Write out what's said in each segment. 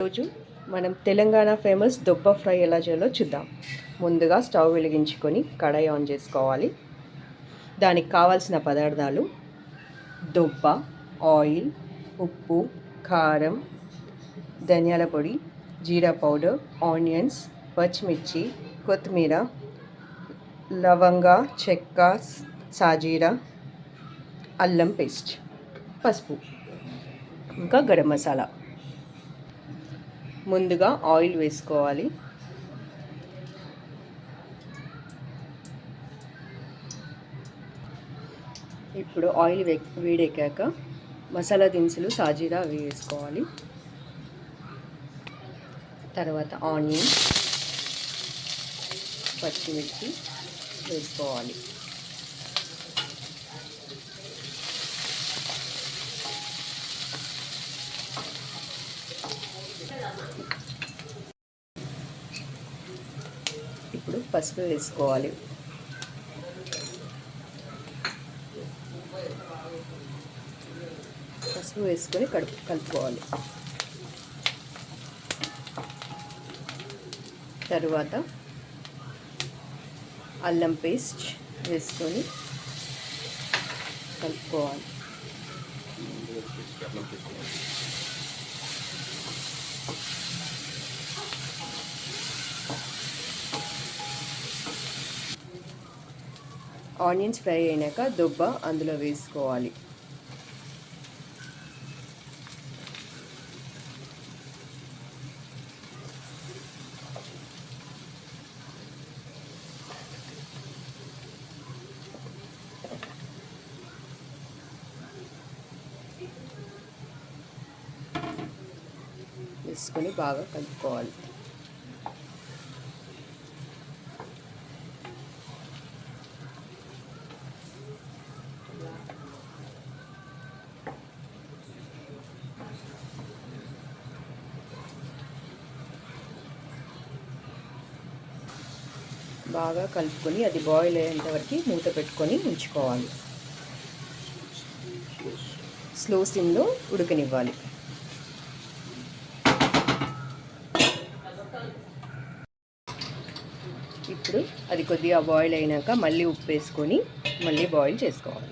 రోజు మనం Telangana famous దొబ్బ fry ఎలా చేయాలో చూద్దాం. ముందుగా స్టవ్ వెలిగించుకొని కడాయి ఆన్ చేసుకోవాలి. దానికి కావాల్సిన పదార్థాలు దొబ్బ ఆయిల్ ఉప్పు కారం ధనియాల పొడి జీరా పౌడర్ ఆనియన్స్ పచ్చిమిర్చి కొత్తిమీర లవంగ చెక్క సాజీరా అల్లం పేస్ట్ పసుపు ఇంకా గరం మసాలా. ముందుగా ఆయిల్ వేసుకోవాలి. ఇప్పుడు ఆయిల్ వేడెక్కాక మసాలా దినుసులు సాజీరా అవి వేసుకోవాలి. తర్వాత ఆనియన్ పచ్చిమిర్చి వేసుకోవాలి. ఇప్పుడు పసుపు వేసుకోవాలి. పసుపు వేసుకొని కడుపు కలుపుకోవాలి. తరువాత అల్లం పేస్ట్ వేసుకొని కలుపుకోవాలి. ఆనియన్స్ ఫ్రై అయినాక దుబ్బ అందులో వేసుకోవాలి. వేసుకొని బాగా కలుపుకోవాలి. బాగా కలుపుకొని అది బాయిల్ అయ్యేంత వరకు మూత పెట్టుకొని ఉంచుకోవాలి. స్లో సిమ్లో ఉడకనివ్వాలి. ఇప్పుడు అది కొద్దిగా బాయిల్ అయినాక మళ్ళీ ఉప్పు వేసుకొని మళ్ళీ బాయిల్ చేసుకోవాలి.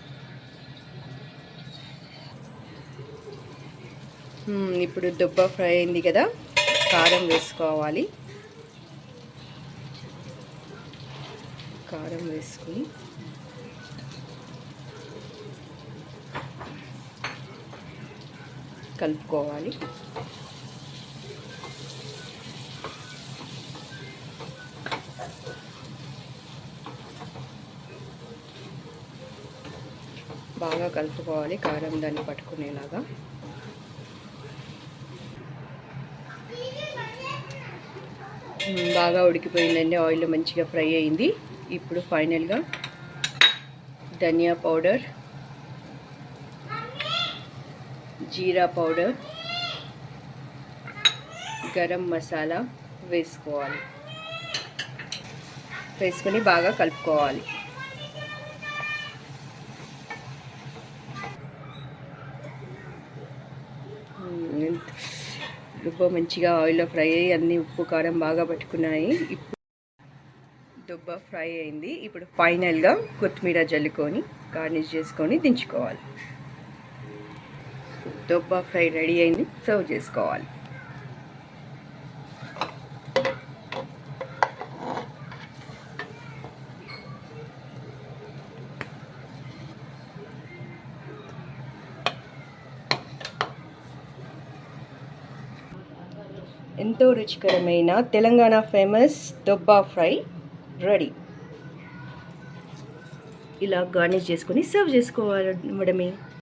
Hmm, ఇప్పుడు దుబ్బ ఫ్రై అయింది కదా కారం వేసుకోవాలి. కారం వేసుకొని కలుపుకోవాలి. బాగా కలుపుకోవాలి కారం దాన్ని పట్టుకునేలాగా. బాగా ఉడికిపోయిందండి ఆయిల్ మంచిగా ఫ్రై అయింది. ఇప్పుడు ఫైనల్గా ధనియా పౌడర్ జీరా పౌడర్ గరం మసాలా వేసుకోవాలి వేసుకొని బాగా కలుపుకోవాలి మ్మ్. మంచిగా ఆయిల్లో ఫ్రై అయ్యి అన్ని ఉప్పు కారం బాగా పట్టుకున్నాయి ఇప్పుడు దుబ్బ ఫ్రై అయింది. ఇప్పుడు ఫైనల్గా కొత్తిమీర జల్లుకొని గార్నిష్ చేసుకొని దించుకోవాలి. దుబ్బ ఫ్రై రెడీ అయింది. సర్వ్ చేసుకోవాలి. ఎంతో రుచికరమైన తెలంగాణ ఫేమస్ దొబ్బా ఫ్రై. రెడీ. ఇలా గార్నిష్ చేసుకొని సర్వ్ చేసుకోవాలి మేడమే.